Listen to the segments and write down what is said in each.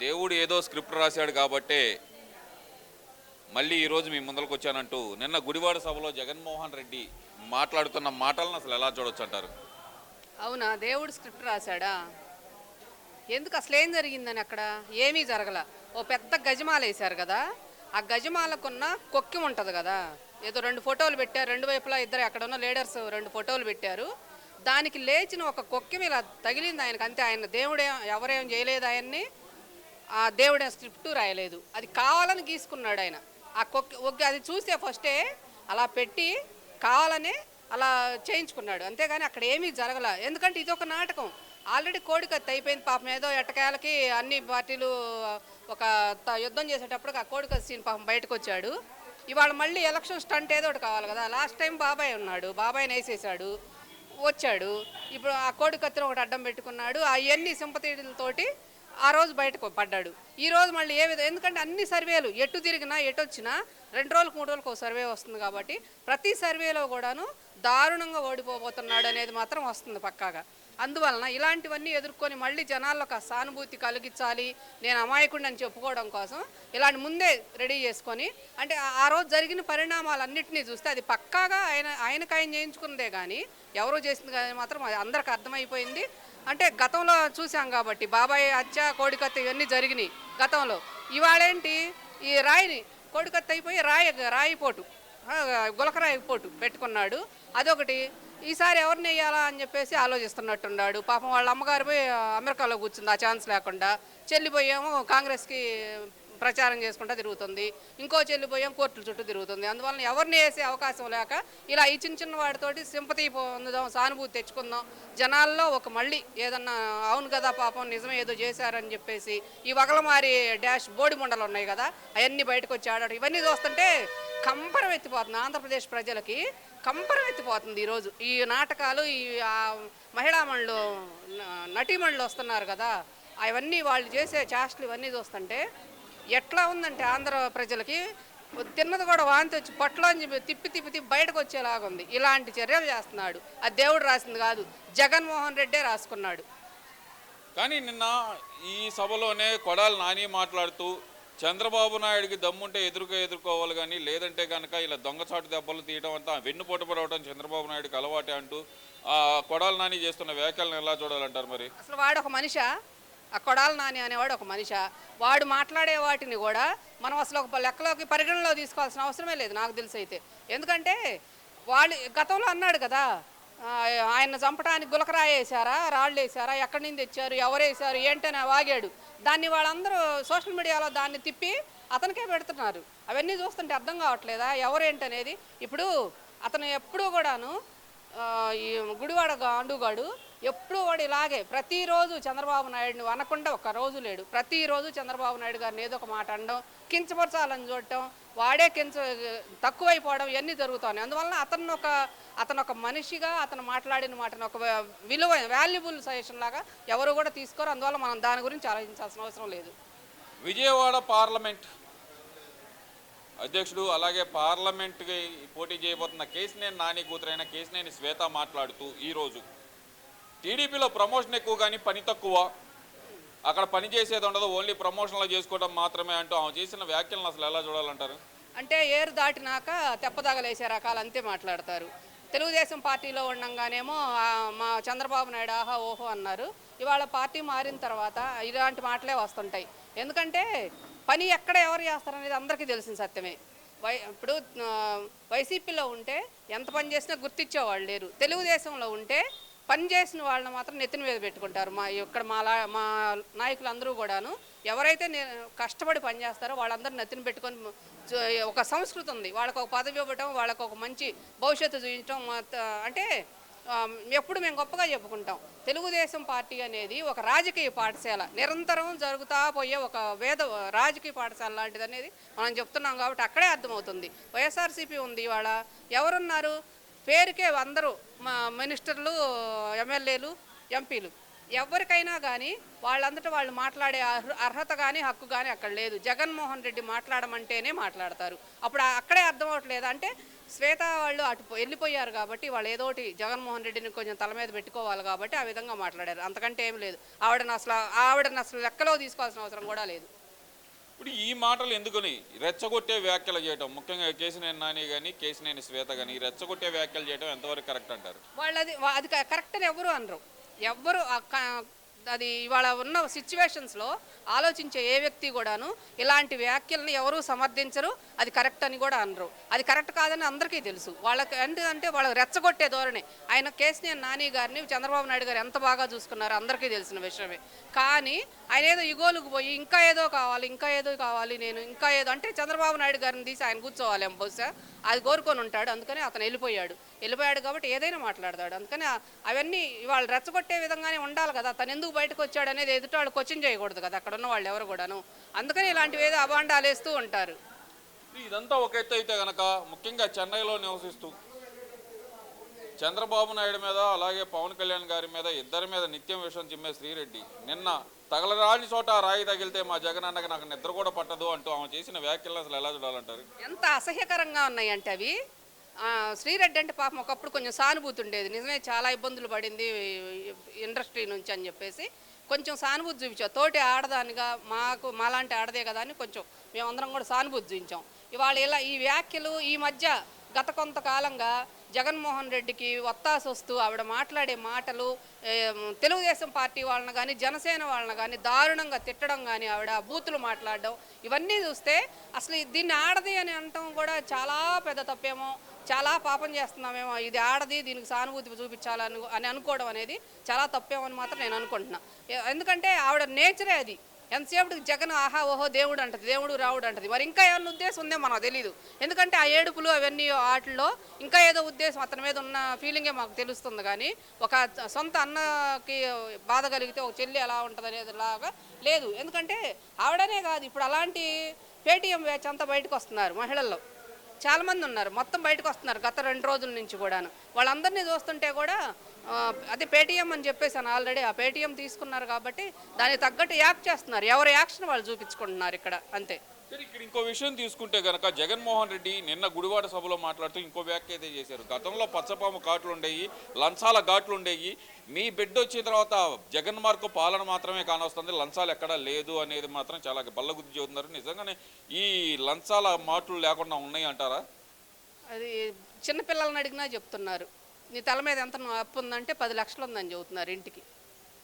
దేవుడు ఏదో స్క్రిప్ట్ రాశాడు కాబట్టే మళ్ళీ ఈరోజు మీ ముందరకు వచ్చానంటూ నిన్న గుడివాడ సభలో జగన్మోహన్ రెడ్డి మాట్లాడుతున్న మాటలను అసలు ఎలా చూడొచ్చు అంటారు? అవునా? దేవుడు స్క్రిప్ట్ రాశాడా? ఎందుకు అసలు ఏం జరిగిందని అక్కడ? ఏమీ జరగల. ఓ పెద్ద గజమాల వేశారు కదా. ఆ గజమాలకున్న కొక్కి ఉంటుంది కదా. ఏదో రెండు ఫోటోలు పెట్టారు. రెండు వైపులా ఇద్దరు అక్కడ ఉన్న లీడర్స్ రెండు ఫోటోలు పెట్టారు. దానికి లేచిన ఒక కొక్కి ఇలా తగిలింది ఆయనకు. అంతే. ఆయన దేవుడే ఎవరేం చేయలేదు ఆయన్ని. ఆ దేవుడు స్క్రిప్ట్ రాయలేదు. అది కావాలని గీసుకున్నాడు ఆయన. ఆ కొక్ అది చూస్తే ఫస్టే అలా పెట్టి కావాలని అలా చేయించుకున్నాడు. అంతేగాని అక్కడ ఏమీ జరగల. ఎందుకంటే ఇది ఒక నాటకం. ఆల్రెడీ కోడికత్తి అయిపోయింది పాపం. ఏదో ఎట్టకాయలకి అన్ని పార్టీలు ఒక త- యుద్ధం చేసేటప్పుడు ఆ కోడికత్తి సీన్ పాపం బయటకు వచ్చాడు ఇవాళ మళ్ళీ ఎలక్షన్ స్టంట్ ఏదో ఒకటి కావాలి కదా. లాస్ట్ టైం బాబాయ్ ఉన్నాడు. బాబాయ్ని వేసేసాడు. వచ్చాడు. ఇప్పుడు ఆ కోడి కత్తిని ఒకటి అడ్డం పెట్టుకున్నాడు. అవన్నీ సింపతీలతోటి ఆ రోజు బయటకు పడ్డాడు. ఈ రోజు మళ్ళీ ఏ విధంగా ఎందుకంటే అన్ని సర్వేలు ఎటు తిరిగినా ఎటు వచ్చినా రెండు రోజులకు మూడు రోజులకు ఒక సర్వే వస్తుంది కాబట్టి ప్రతి సర్వేలో కూడాను దారుణంగా ఓడిపోబోతున్నాడు అనేది మాత్రం వస్తుంది పక్కాగా. అందువలన ఇలాంటివన్నీ ఎదుర్కొని మళ్ళీ జనాల్లో ఒక సానుభూతి కలిగించాలి నేను అమాయకుడిని అని చెప్పుకోవడం కోసం ఇలాంటి ముందే రెడీ చేసుకొని అంటే ఆ- రోజు జరిగిన పరిణామాలన్నింటినీ చూస్తే అది పక్కాగా ఆయన ఆయనకు ఆయన చేయించుకున్నదే కానీ ఎవరో చేసింది కానీ మాత్రం అది అందరికి అర్థమైపోయింది. అంటే గతంలో చూసాం కాబట్టి బాబాయ్ హత్య కోడికత్త ఇవన్నీ జరిగినాయి గతంలో. ఇవాళేంటి? ఈ రాయిని కోడికత్త అయిపోయి రాయి రాయి పోటు గులకరాయి పోటు పెట్టుకున్నాడు. అదొకటి. ఈసారి ఎవరిని వేయాలా అని చెప్పేసి ఆలోచిస్తున్నట్టున్నాడు. పాపం వాళ్ళ అమ్మగారు పోయి అమెరికాలో కూర్చుంది ఆ ఛాన్స్ లేకుండా. చెల్లిపోయేమో కాంగ్రెస్కి ప్రచారం చేసుకుంటూ తిరుగుతుంది. ఇంకో చెల్లిపోయాం కోర్టుల చుట్టూ తిరుగుతుంది. అందువలన ఎవరిని వేసే అవకాశం లేక ఇలా ఈ చిన్న చిన్న వాటితోటి సింపతి పొందుదాం సానుభూతి తెచ్చుకుందాం. జనాల్లో ఒక మళ్ళీ ఏదన్నా అవును కదా పాపం నిజమే ఏదో చేశారని చెప్పేసి ఈ వగలమారి డాష్ బోడి ముండలు ఉన్నాయి కదా అవన్నీ బయటకు వచ్చి ఆడాడు. ఇవన్నీ చూస్తుంటే కంపరం ఎత్తిపోతుంది ఆంధ్రప్రదేశ్ ప్రజలకి కంపరం ఎత్తిపోతుంది ఈరోజు. ఈ నాటకాలు ఈ మహిళా మండలు నటీమణులు వస్తున్నారు కదా అవన్నీ వాళ్ళు చేసే చేష్టలు ఇవన్నీ చూస్తుంటే ఎట్లా ఉందంటే ఆంధ్ర ప్రజలకి తిన్నది కూడా వాంతి వచ్చి పొట్టలోంచి తిప్పి తిప్పి తిప్పి బయటకు వచ్చేలాగా ఉంది ఇలాంటి చర్యలు చేస్తున్నాడు. అది దేవుడు రాసింది కాదు జగన్మోహన్ రెడ్డే రాసుకున్నాడు. కానీ నిన్న ఈ సభలోనే కొడాలి నాని మాట్లాడుతూ చంద్రబాబు నాయుడికి దమ్ముంటే ఎదురుగా ఎదుర్కోవాలి కానీ లేదంటే కనుక ఇలా దొంగచాటు దెబ్బలు తీయడం అంతా వెన్నుపోటు పడవటం చంద్రబాబు నాయుడికి అలవాటే అంటూ ఆ కొడాలి నాని చేస్తున్న వ్యాఖ్యలను ఎలా చూడాలంటారు మరి? అసలు వాడు ఒక మనిషా? ఆ కొడాల నాని అనేవాడు ఒక మనిషి. వాడు మాట్లాడే వాటిని కూడా మనం అసలు ఒక లెక్కలోకి పరిగణలో తీసుకోవాల్సిన అవసరమే లేదు నాకు తెలిసి అయితే. ఎందుకంటే వాళ్ళు గతంలో అన్నాడు కదా ఆయన చంపడానికి గులకరాయి వేసారా రాళ్ళు వేసారా ఎక్కడి నుంచి తెచ్చారు ఎవరు వేసారు ఏంటని వాగాడు. దాన్ని వాళ్ళందరూ సోషల్ మీడియాలో దాన్ని తిప్పి అతనికే పెడుతున్నారు. అవన్నీ చూస్తుంటే అర్థం కావట్లేదా ఎవరేంటనేది ఇప్పుడు అతను ఎప్పుడూ కూడాను ఈ గుడివాడ గాండుగాడు ఎప్పుడు వాడు ఇలాగే. ప్రతిరోజు చంద్రబాబు నాయుడిని అనకుండా ఒక రోజు లేడు. ప్రతిరోజు చంద్రబాబు నాయుడు గారిని ఏదో ఒక మాట అనడం కించపరచాలని చూడటం వాడే కించ తక్కువైపోవడం ఇవన్నీ జరుగుతున్నాయి అందువలన అతను ఒక అతను ఒక మనిషిగా అతను మాట్లాడిన మాటను ఒక విలువ వాల్యుబుల్ సజెషన్ లాగా ఎవరు కూడా తీసుకోరు. అందువల్ల మనం దాని గురించి ఆలోచించాల్సిన అవసరం లేదు. విజయవాడ పార్లమెంట్ అధ్యక్షుడు అలాగే పార్లమెంట్కి పోటీ చేయబోతున్న కేసినేని నాని కూతురైన కేసినేని శ్వేత మాట్లాడుతూ ఈరోజు టీడీపీలో ప్రమోషన్ ఎక్కువ కానీ పని తక్కువ. అక్కడ పని చేసేది ఉండదు ఓన్లీ ప్రమోషన్లు చేసుకోవడం మాత్రమే అంటూ ఆమె చేసిన వ్యాఖ్యలను అసలు ఎలా చూడాలంటారు? అంటే ఏరు దాటినాక తెప్పదాగలేసే రకాలు అంతే మాట్లాడతారు. తెలుగుదేశం పార్టీలో ఉండంగానేమో మా చంద్రబాబు నాయుడు ఆహా ఓహో అన్నారు. ఇవాళ పార్టీ మారిన తర్వాత ఇలాంటి మాటలే వస్తుంటాయి. ఎందుకంటే పని ఎక్కడ ఎవరు చేస్తారనేది అందరికీ తెలిసిన సత్యమే. వై ఇప్పుడు వైసీపీలో ఉంటే ఎంత పని చేసినా గుర్తించేవాళ్ళు లేరు. తెలుగుదేశంలో ఉంటే పని చేసిన వాళ్ళని మాత్రం నెత్తిన మీద పెట్టుకుంటారు. మా ఇక్కడ మా లా మా నాయకులు అందరూ కూడాను. ఎవరైతే నేను కష్టపడి పనిచేస్తారో వాళ్ళందరూ నెత్తిన పెట్టుకొని ఒక సంస్కృతి ఉంది. వాళ్ళకు ఒక పదవి ఇవ్వటం వాళ్ళకు ఒక మంచి భవిష్యత్తు చూపించడం అంటే ఎప్పుడు మేము గొప్పగా చెప్పుకుంటాం. తెలుగుదేశం పార్టీ అనేది ఒక రాజకీయ పాఠశాల. నిరంతరం జరుగుతా పోయే ఒక వేద రాజకీయ పాఠశాల లాంటిది అనేది మనం చెప్తున్నాం కాబట్టి అక్కడే అర్థమవుతుంది. వైఎస్ఆర్సీపీ ఉంది ఇవాళ. ఎవరున్నారు? పేరుకే అందరూ మా మినిస్టర్లు ఎమ్మెల్యేలు ఎంపీలు. ఎవరికైనా కానీ వాళ్ళంతటా వాళ్ళు మాట్లాడే అర్హత కానీ హక్కు కానీ అక్కడ లేదు. జగన్మోహన్ రెడ్డి మాట్లాడమంటేనే మాట్లాడతారు. అప్పుడు అక్కడే అర్థం అవట్లేదు. అంటే శ్వేత వాళ్ళు అటు వెళ్ళిపోయారు కాబట్టి వాళ్ళు ఏదో ఒకటి జగన్మోహన్ రెడ్డిని కొంచెం తల మీద పెట్టుకోవాలి కాబట్టి ఆ విధంగా మాట్లాడారు. అంతకంటే ఏం లేదు. ఆవిడని అసలు ఆవిడని అసలు లెక్కలో తీసుకోవాల్సిన అవసరం కూడా లేదు. ఇప్పుడు ఈ మాటలు ఎందుకని? రెచ్చగొట్టే వ్యాఖ్యలు చేయటం. ముఖ్యంగా కేసినేని నాని కానీ కేసినేని శ్వేత కానీ రెచ్చగొట్టే వ్యాఖ్యలు చేయడం ఎంతవరకు కరెక్ట్ అంటారు? వాళ్ళది అది కరెక్ట్ అని ఎవరు అనరు. ఎవ్వరు ఆ అది ఇవాళ ఉన్న సిచ్యువేషన్స్లో ఆలోచించే ఏ వ్యక్తి కూడాను ఇలాంటి వ్యాఖ్యలను ఎవరూ సమర్థించరు. అది కరెక్ట్ అని కూడా అనరు. అది కరెక్ట్ కాదని అందరికీ తెలుసు. వాళ్ళకి ఎందుకంటే వాళ్ళకి రెచ్చగొట్టే ధోరణి. ఆయన కేసీఆర్ నాని గారిని చంద్రబాబు నాయుడు గారు ఎంత బాగా చూసుకున్నారు అందరికీ తెలిసిన విషయమే. కానీ ఆయన ఏదో ఇగోలుకు పోయి ఇంకా ఏదో కావాలి ఇంకా ఏదో కావాలి నేను ఇంకా ఏదో అంటే చంద్రబాబు నాయుడు గారిని తీసి ఆయన కూర్చోవాలి బహుశా అది కోరుకొని ఉంటాడు. అందుకని అతను వెళ్ళిపోయాడు. వెళ్ళిపోయాడు కాబట్టి ఏదైనా మాట్లాడతాడు. అందుకని అవన్నీ వాళ్ళు రెచ్చగొట్టే విధంగానే ఉండాలి కదా. తను ఎందుకు బయటకు వచ్చాడు అనేది ఎదుటి వాళ్ళు క్వశ్చన్ చేయకూడదు కదా. అక్కడ ఉన్న వాళ్ళు ఎవరు కూడాను. అందుకని ఇలాంటివి ఏదో అభాండాలు వేస్తూ ఉంటారు. ఇదంతా ఒక ఎత్తు అయితే కనుక ముఖ్యంగా చెన్నైలో నివసిస్తూ చంద్రబాబు నాయుడు మీద అలాగే పవన్ కళ్యాణ్ గారి మీద ఇద్దరి మీద నిత్యం విషయం చిమ్మే శ్రీరెడ్డి. నిన్న తగలరాని చోట రాయి తగిలితే మా జగనన్నకి నాకు నిద్ర కూడా పట్టదు అంటూ ఆమె చేసిన వ్యాఖ్యలు అసలు ఎలా చూడాలంటారు? ఎంత అసహ్యకరంగా ఉన్నాయంటే అవి. శ్రీరెడ్డి అంటే పాపం ఒకప్పుడు కొంచెం సానుభూతి ఉండేది. నిజమే చాలా ఇబ్బందులు పడింది ఇండస్ట్రీ నుంచి అని చెప్పేసి. కొంచెం సానుభూతి చూపించాం. తోటి ఆడదానిగా మాకు మాలాంటి ఆడదే కదా అని కొంచెం మేమందరం కూడా సానుభూతి చూపించాం. ఇవాళ ఇలా ఈ వ్యాఖ్యలు ఈ మధ్య గత కొంతకాలంగా జగన్మోహన్ రెడ్డికి ఒత్తాసు వస్తూ ఆవిడ మాట్లాడే మాటలు తెలుగుదేశం పార్టీ వాళ్ళని కానీ జనసేన వాళ్ళని కానీ దారుణంగా తిట్టడం కానీ ఆవిడ బూతులు మాట్లాడడం ఇవన్నీ చూస్తే అసలు దీన్ని ఆడది అని అనటం కూడా చాలా పెద్ద తప్పేమో చాలా పాపం చేస్తున్నామేమో ఇది ఆడది దీనికి సానుభూతి చూపించాలని అని అనుకోవడం అనేది చాలా తప్పేమో అని మాత్రం నేను అనుకుంటున్నాను ఎందుకంటే ఆవిడ నేచరే అది. ఎంతసేపు జగన్ ఆహా ఓహో దేవుడు అంటది దేవుడు రావుడు అంటది. మరి ఇంకా ఏమన్నా ఉద్దేశం ఉందే మనకు తెలియదు ఎందుకంటే ఆ ఏడుపులు అవన్నీ వాటిల్లో ఇంకా ఏదో ఉద్దేశం అతని మీద ఉన్న ఫీలింగే మాకు తెలుస్తుంది. కానీ ఒక సొంత అన్నకి బాధ కలిగితే ఒక చెల్లి ఎలా ఉంటుంది అనేది లాగా లేదు. ఎందుకంటే ఆవిడనే కాదు ఇప్పుడు అలాంటి పేటీఎం బ్యాచ్ అంతా బయటకు వస్తున్నారు మహిళల్లో. చాలామంది ఉన్నారు మొత్తం బయటకు వస్తున్నారు గత రెండు రోజుల నుంచి కూడాను. వాళ్ళందరినీ చూస్తుంటే కూడా అదే పేటీఎం అని చెప్పేసాను ఆల్రెడీ. ఆ పేటీఎం తీసుకున్నారు కాబట్టి దానికి తగ్గట్టు యాక్ట్ చేస్తున్నారు. ఎవరి యాక్షన్ వాళ్ళు చూపించుకుంటున్నారు ఇక్కడ అంతే. సరే ఇక్కడ ఇంకో విషయం తీసుకుంటే గనక జగన్మోహన్ రెడ్డి నిన్న గుడివాడ సభలో మాట్లాడుతూ ఇంకో వ్యాఖ్య అయితే చేశారు. గతంలో పచ్చపాము ఘాట్లు ఉండేవి లంచాల ఘాట్లు ఉండేవి మీ బిడ్డ వచ్చిన తర్వాత జగన్ మార్కు పాలన మాత్రమే కానొస్తుంది. లంచాలు ఎక్కడా లేదు అనేది మాత్రం చాలా బల్లగుద్ది చెబుతున్నారు. నిజంగానే ఈ లంచాల మాటలు లేకుండా ఉన్నాయి అంటారా? అది చిన్నపిల్లల్ని అడిగినా చెప్తున్నారు. నీ తల మీద ఎంత అప్పు ఉందంటే పది లక్షలు ఉందని చెబుతున్నారు ఇంటికి.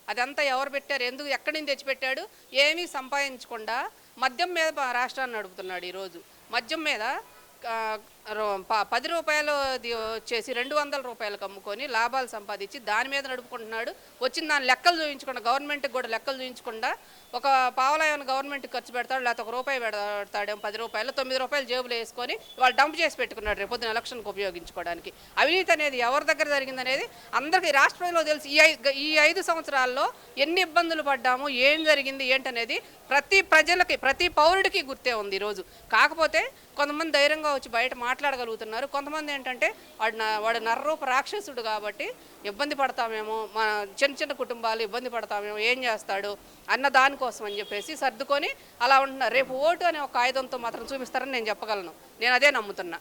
అదంతా ఎవరు పెట్టారు? ఎందుకు ఎక్కడి నుంచి తెచ్చిపెట్టాడు? ఏమీ సంపాదించకుండా మద్యం మీద రాష్ట్రాన్ని నడుపుతున్నాడు ఈరోజు. మద్యం మీద పది రూపాయలు అది వచ్చేసి రెండు వందల రూపాయలకు అమ్ముకొని లాభాలు సంపాదించి దాని మీద నడుపుకుంటున్నాడు. వచ్చిన దాని లెక్కలు చూపించకుండా గవర్నమెంట్కి కూడా లెక్కలు చూపించకుండా ఒక పావలాయన గవర్నమెంట్ గవర్నమెంట్కి ఖర్చు పెడతాడు లేకపోతే ఒక రూపాయి పెడతాడు పది రూపాయలు తొమ్మిది రూపాయలు జేబులో వేసుకొని వాళ్ళు డంప్ చేసి పెట్టుకున్నాడు రేపొద్దున ఎలక్షన్కి ఉపయోగించుకోవడానికి. అవినీతి అనేది ఎవరి దగ్గర జరిగిందనేది అందరికీ రాష్ట్రంలో తెలిసి. ఈ ఈ ఐదు సంవత్సరాల్లో ఎన్ని ఇబ్బందులు పడ్డాము ఏం జరిగింది ఏంటనేది ప్రతి ప్రజలకి ప్రతి పౌరుడికి గుర్తే ఉంది ఈరోజు. కాకపోతే కొంతమంది ధైర్యంగా వచ్చి బయట మాట్లాడగలుగుతున్నారు. కొంతమంది ఏంటంటే వాడు వాడు నర్రూప రాక్షసుడు కాబట్టి ఇబ్బంది పడతామేమో మన చిన్న చిన్న కుటుంబాలు ఇబ్బంది పడతామేమో ఏం చేస్తాడు అన్న దానికోసం అని చెప్పేసి సర్దుకొని అలా ఉంటున్నారు. రేపు ఓటు అనే ఒక ఆయుధంతో మాత్రం చూపిస్తారని నేను చెప్పగలను. నేను అదే నమ్ముతున్నా.